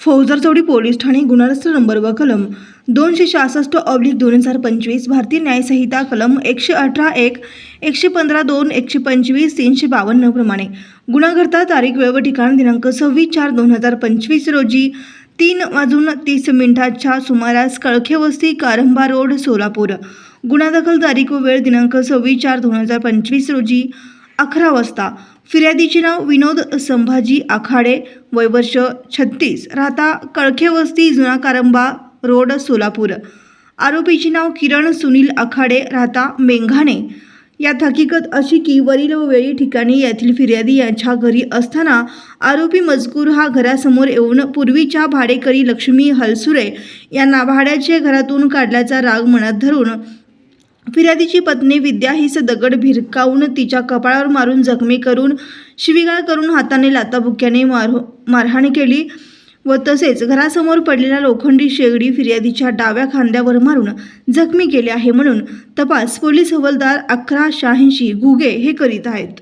फौजरचौडी police ठाणे गुणारस्त number व कलम दोनशे सहासष्ट ऑब्लिक दोन हजार पंचवीस भारतीय न्यायसंहिता कलम एकशे अठरा एक एकशे पंधरा दोन एकशे पंचवीस तीनशे बावन्न प्रमाणे. गुन्हाकर्ता तारीख वेळ व ठिकाण दिनांक सव्वीस चार दोन हजार पंचवीस रोजी तीन वाजून तीस मिनिटाच्या सुमारास कळखेवस्ती कारंबा रोड सोलापूर. गुन्हा दाखल तारीख व वेळ दिनांक सव्वीस चार दोन हजार पंचवीस रोजी अकरा वाजता. फिर्यादीचे नाव विनोद संभाजी आखाडे वय वर्ष छत्तीस. राहता कळखे वस्ती जुना कारंबा रोड सोलापूर. आरोपीचे नाव किरण सुनील आखाडे राहता मेंघाणे. यात हकीकत अशी की वरील व वेळी ठिकाणी येथील फिर्यादी यांच्या घरी असताना आरोपी मजकूर हा घरासमोर येऊन पूर्वीच्या भाडेकरी लक्ष्मी हलसुरे यांना भाड्याचे घरातून काढल्याचा राग मनात धरून फिर्यादीची पत्नी विद्या हिस दगड भिरकावून तिच्या कपाळावर मारून जखमी करून शिवीगाळ करून हाताने लाताबुक्याने मार मारहाण केली व तसेच घरासमोर पडलेल्या लोखंडी शेगडी फिर्यादीच्या डाव्या खांद्यावर मारून जखमी केले आहे म्हणून तपास पोलीस हवालदार अकरा शहाऐंशी घुगे हे करीत आहेत.